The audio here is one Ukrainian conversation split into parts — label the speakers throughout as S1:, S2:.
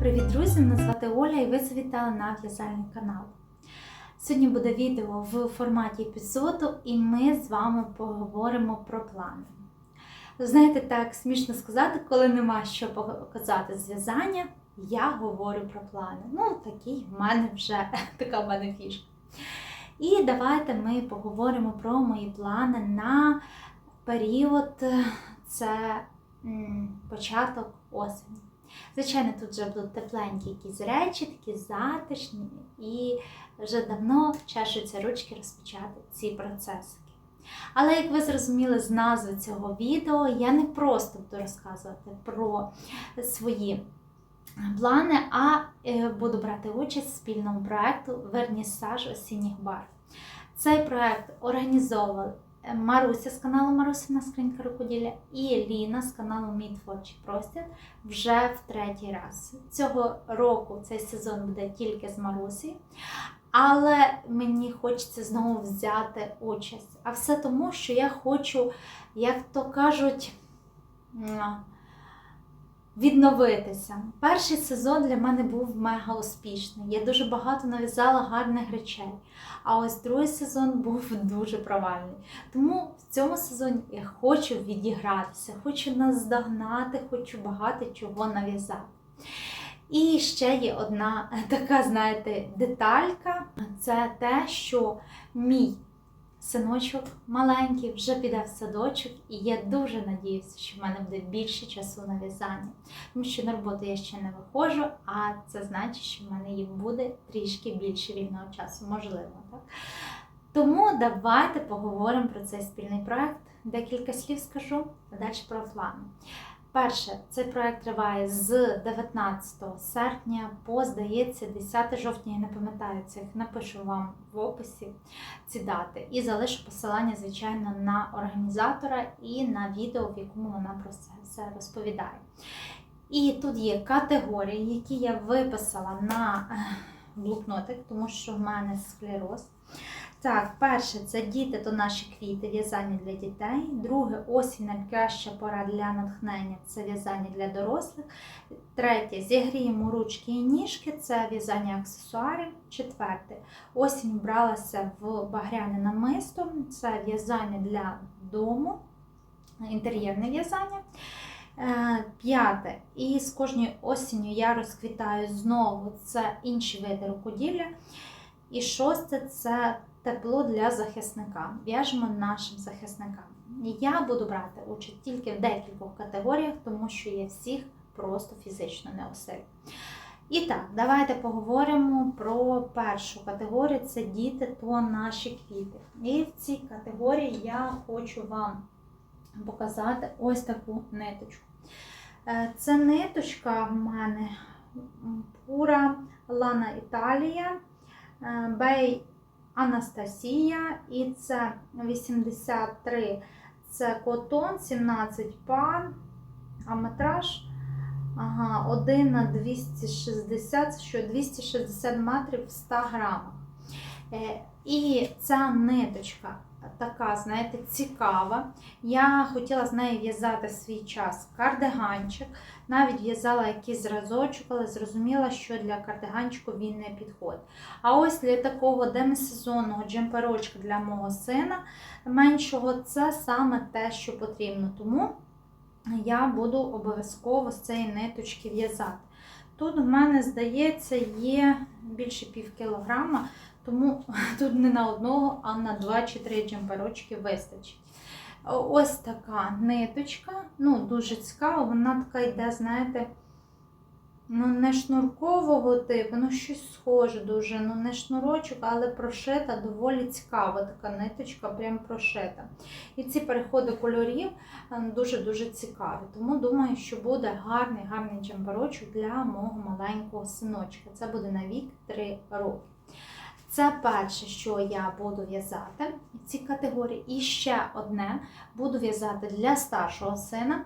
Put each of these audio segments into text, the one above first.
S1: Привіт, друзі! Мене звати Оля і ви завітали на в'язальний канал. Сьогодні буде відео в форматі епізоду, і ми з вами поговоримо про плани. Знаєте, так смішно сказати, коли нема що показати з в'язання, я говорю про плани. Ну, такий в мене вже така в мене фішка. І давайте ми поговоримо про мої плани на період це початок осені. Звичайно, тут вже будуть тепленькі якісь речі, такі затишні, і вже давно чешуться ручки розпочати ці процесики. Але як ви зрозуміли з назви цього відео, я не просто буду розказувати про свої плани, а е, буду брати участь в спільному проєкту Вернісаж осінніх барв. Цей проєкт організовував Маруся з каналу Марусина Скринька рукоділля і Ліна з каналу Мій Творчий Простір вже в третій раз. Цього року цей сезон буде тільки з Марусі, але мені хочеться знову взяти участь. А все тому, що я хочу, як то кажуть, відновитися. Перший сезон для мене був мега успішний. Я дуже багато нав'язала гарних речей. А ось другий сезон був дуже провальний. Тому в цьому сезоні я хочу відігратися, хочу наздогнати, хочу багато чого нав'язати. І ще є одна така, знаєте, деталька це те, що мій синочок маленький вже піде в садочок, і я дуже надіюся, що в мене буде більше часу на в'язання. Тому що на роботу я ще не виходжу, а це значить, що в мене їм буде трішки більше вільного часу, можливо. так? Тому давайте поговоримо про цей спільний проект. Декілька слів скажу, а далі про плани. Перше, цей проект триває з 19 серпня по, здається, 10 жовтня, я не пам'ятаю цих, напишу вам в описі ці дати. І залишу посилання, звичайно, на організатора і на відео, в якому вона про це все розповідає. І тут є категорії, які я виписала на блокнотик, тому що в мене склероз. Так, перше це діти то наші квіти, в'язання для дітей. Друге осінь найкраща пора для натхнення це в'язання для дорослих. Третє зігріємо ручки і ніжки, це в'язання аксесуарів. Четверте осінь бралася в багряне намисто, це в'язання для дому, інтер'єрне в'язання. Е, п'яте. І з кожною осінню я розквітаю знову це інші види рукоділля. І шосте це тепло для захисника. В'яжемо нашим захисникам. Я буду брати участь тільки в декількох категоріях, тому що я всіх просто фізично не осилю. І так, давайте поговоримо про першу категорію це діти то наші квіти. І в цій категорії я хочу вам показати ось таку ниточку. Е, це ниточка в мене пура Лана Італія, Бей Анастасія, і це 83 це котон, 17 пар, а метраж ага, 1 на 260, що 260 метрів в 100 грамах. Е, і ця ниточка така, знаєте, цікава. Я хотіла з нею в'язати свій час кардиганчик. Навіть в'язала якийсь зразочок, але зрозуміла, що для кардиганчику він не підходить. А ось для такого демисезонного джемперочка для мого сина меншого це саме те, що потрібно. Тому я буду обов'язково з цієї ниточки в'язати. Тут в мене, здається, є більше пів кілограма, тому тут не на одного, а на два чи три джемперочки вистачить. Ось така ниточка, ну, дуже цікава, вона така йде, знаєте, ну, не шнуркового типу, ну щось схоже дуже, ну не шнурочок, але прошита, доволі цікава така ниточка, прям прошита. І ці переходи кольорів дуже-дуже цікаві. Тому думаю, що буде гарний гарний джемперочок для мого маленького синочка. Це буде на вік 3 роки. Це перше, що я буду в'язати в цій категорії. І ще одне буду в'язати для старшого сина.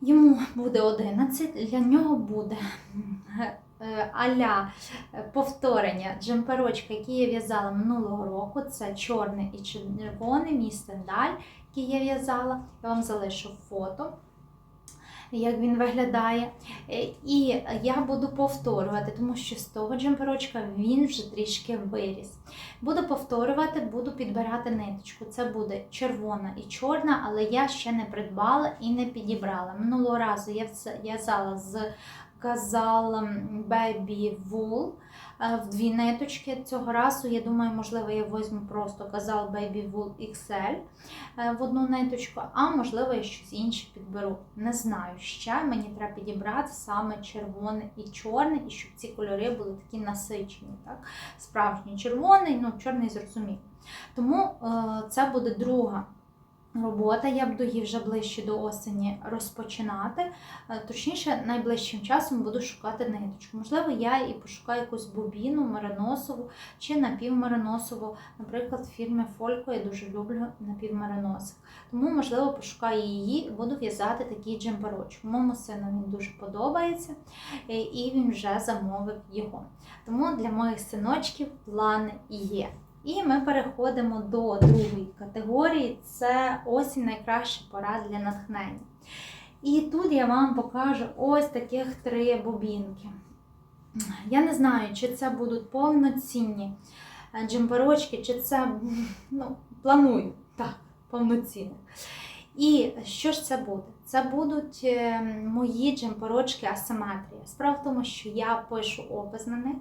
S1: Йому буде 11, для нього буде е, аля повторення джемперочка, який я в'язала минулого року. Це чорний і червоний, мій стендаль, який я в'язала. Я вам залишу фото. Як він виглядає. Е, І я буду повторювати, тому що з того джемперочка він вже трішки виріс. Буду повторювати, буду підбирати ниточку. Це буде червона і чорна, але я ще не придбала і не підібрала. Минулого разу я в'язала з казал Baby Wool в дві ниточки. Цього разу, я думаю, можливо, я візьму просто казал Baby Wool XL е, в одну ниточку, а можливо, я щось інше підберу. Не знаю ще. Мені треба підібрати саме червоне і чорне, і щоб ці кольори були такі насичені. Так? Справжній червоний, ну чорний зрозумів. Тому е, це буде друга робота. Я буду її вже ближче до осені розпочинати. Е, Точніше, найближчим часом буду шукати ниточку. Можливо, я і пошукаю якусь бобіну, мериносову чи напівмериносову. Наприклад, в фірмі Фолько я дуже люблю напівмериносик. Тому, можливо, пошукаю її і буду в'язати такий джемперочок. Моєму сину він дуже подобається е, і він вже замовив його. Тому для моїх синочків плани є. І ми переходимо до другої категорії це осінь найкраща пора для натхнення. І тут я вам покажу ось таких три бобінки. Я не знаю, чи це будуть повноцінні е, джемперочки, чи це ну, планую так, повноцінних. І що ж це буде? Це будуть е, мої джемперочки асиметрія. Справа в тому, що я пишу опис на них,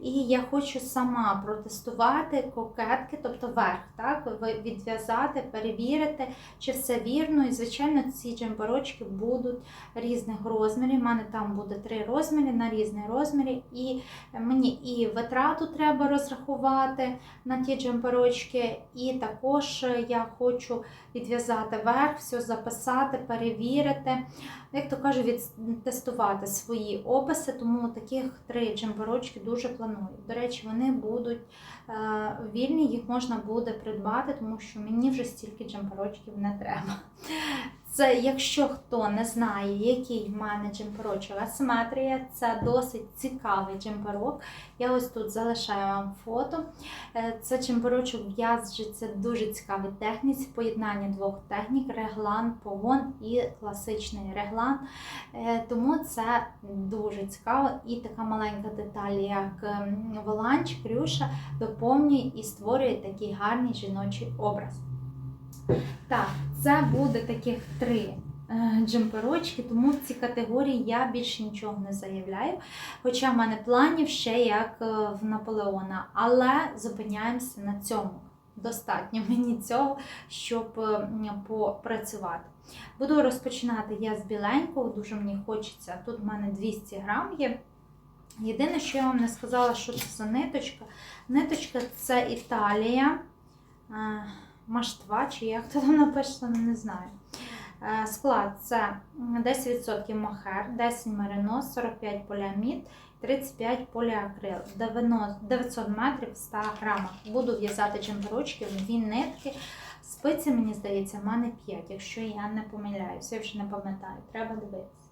S1: і я хочу сама протестувати кокетки, тобто верх, так, відв'язати, перевірити, чи все вірно. І, звичайно, ці джемперочки будуть різних розмірів. У мене там буде три розміри на різні розміри. І мені і витрату треба розрахувати на ті джемперочки, і також я хочу відв'язати верх, все записати, перевірити. Як то кажу, відтестувати свої описи, тому таких три джемберочки дуже планую. До речі, вони будуть е, вільні, їх можна буде придбати, тому що мені вже стільки джемперочків не треба. Це, якщо хто не знає, який в мене джемперочок асиметрія, це досить цікавий джемперок. Я ось тут залишаю вам фото. Е, Це джемперочок в'яжеться дуже цікавій техніці, поєднання двох технік, реглан, погон і класичний реглан. Е, Тому це дуже цікаво. І така маленька деталь, як ем, воланчик, рюша, доповнює і створює такий гарний жіночий образ. Так, це буде таких три е, джемперочки, тому в цій категорії я більше нічого не заявляю. Хоча в мене планів ще як е, в Наполеона, але зупиняємося на цьому. Достатньо мені цього, щоб е, попрацювати. Буду розпочинати я з біленького, дуже мені хочеться. Тут в мене 200 грам є. Єдине, що я вам не сказала, що це за ниточка. Ниточка це Італія. Маштва, чи як то там написано, не знаю. Е, Склад це 10% мохер, 10 меринос, 45 поліамід, 35 поліакрил, 900 метрів в 100 грамах. Буду в'язати джемперочки в дві нитки. Спиці, мені здається, мене 5, якщо я не помиляюся, я вже не пам'ятаю, треба дивитися.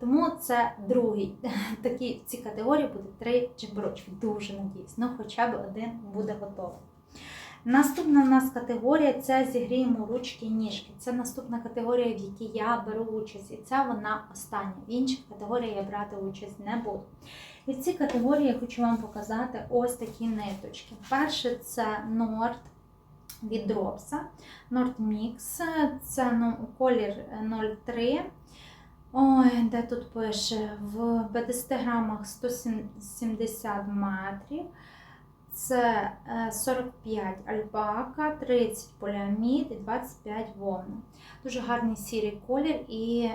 S1: Тому це другий. Такий, в цій категорії буде три джемперочки. Дуже надіюсь. Ну, хоча б один буде готовий. Наступна в нас категорія це зігріємо ручки і ніжки. Це наступна категорія, в якій я беру участь, і це вона остання. В інших категоріях я брати участь не буду. І в цій категорії я хочу вам показати ось такі ниточки. Перше це Nord від Дропса. Nord Mix. Це ну, колір 03. Ой, де тут пише в 50 грамах 170 метрів. Це е, 45 альпака, 30 поліамід і 25 вовни. Дуже гарний сірий колір. І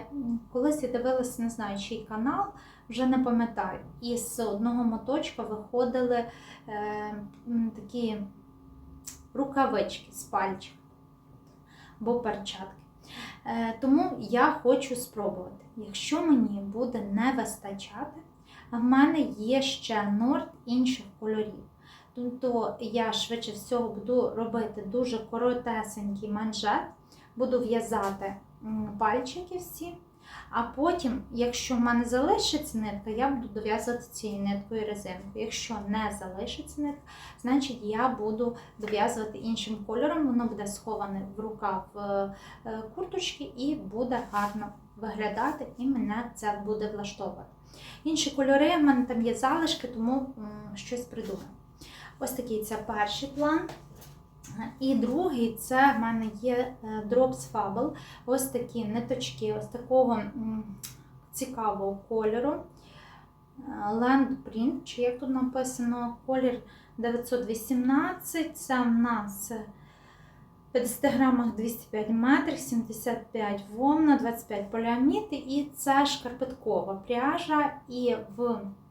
S1: колись я дивилася, не знаю, чий канал, вже не пам'ятаю. І з одного моточка виходили е, такі рукавички з пальчик або перчатки. Е, тому я хочу спробувати. Якщо мені буде не вистачати, в мене є ще норд інших кольорів. Тобто я швидше всього буду робити дуже коротесенький манжет, буду в'язати пальчики всі, А потім, якщо в мене залишиться нитка, я буду дов'язувати цією ниткою резинку. Якщо не залишиться нитка, значить я буду дов'язувати іншим кольором, воно буде сховане в рукав е, е, курточки і буде гарно виглядати, і мене це буде влаштовувати. Інші кольори, в мене там є залишки, тому щось придумаю. Ось такий це перший план. І другий це в мене є е, Drops Fable. Ось такі ниточки, ось такого цікавого кольору. Е, Land Print, чи як тут написано, колір 918. Це в нас е, 50 грамах 205 метрів, 75 вовна, 25 поліамід. І це шкарпеткова пряжа. І в Е,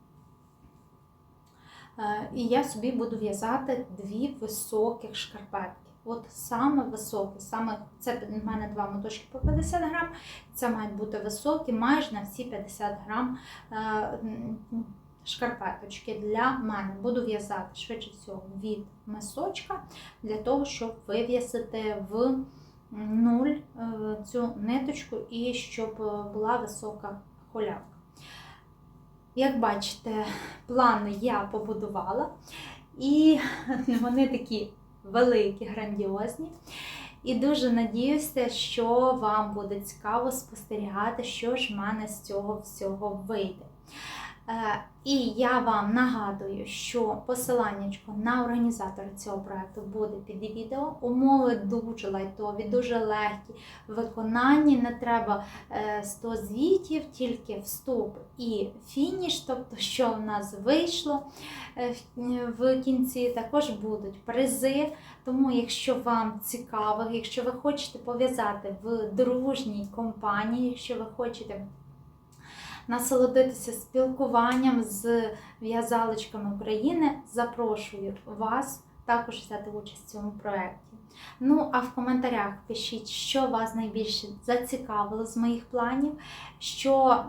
S1: І я собі буду в'язати дві високих шкарпетки. От саме високі, саме це в мене два моточки по 50 грам. Це мають бути високі, майже на всі 50 грам е, шкарпеточки для мене. Буду в'язати швидше всього від мисочка для того, щоб вив'язати в нуль е, цю ниточку і щоб е, була висока холявка. Як бачите, плани я побудувала, і вони такі великі, грандіозні. І дуже надіюся, що вам буде цікаво спостерігати, що ж в мене з цього всього вийде. Е, І я вам нагадую, що посилання на організатора цього проекту буде під відео. Умови дуже лайтові, дуже легкі. В виконанні не треба е, 100 звітів, тільки вступ і фініш, тобто, що в нас вийшло е, в кінці, також будуть призи. Тому, якщо вам цікаво, якщо ви хочете пов'язати в дружній компанії, якщо ви хочете насолодитися спілкуванням з в'язалочками України, запрошую вас також взяти участь в цьому проєкті. Ну, а в коментарях пишіть, що вас найбільше зацікавило з моїх планів, що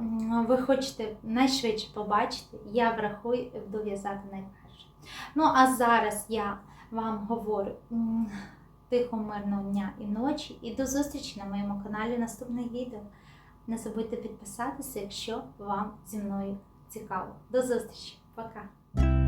S1: ви хочете найшвидше побачити, я врахую і буду в'язати найперше. Ну, а зараз я вам говорю м, тихого мирного дня і ночі, і до зустрічі на моєму каналі наступних відео. Не забудьте підписатися, якщо вам зі мною цікаво. До зустрічі, пока!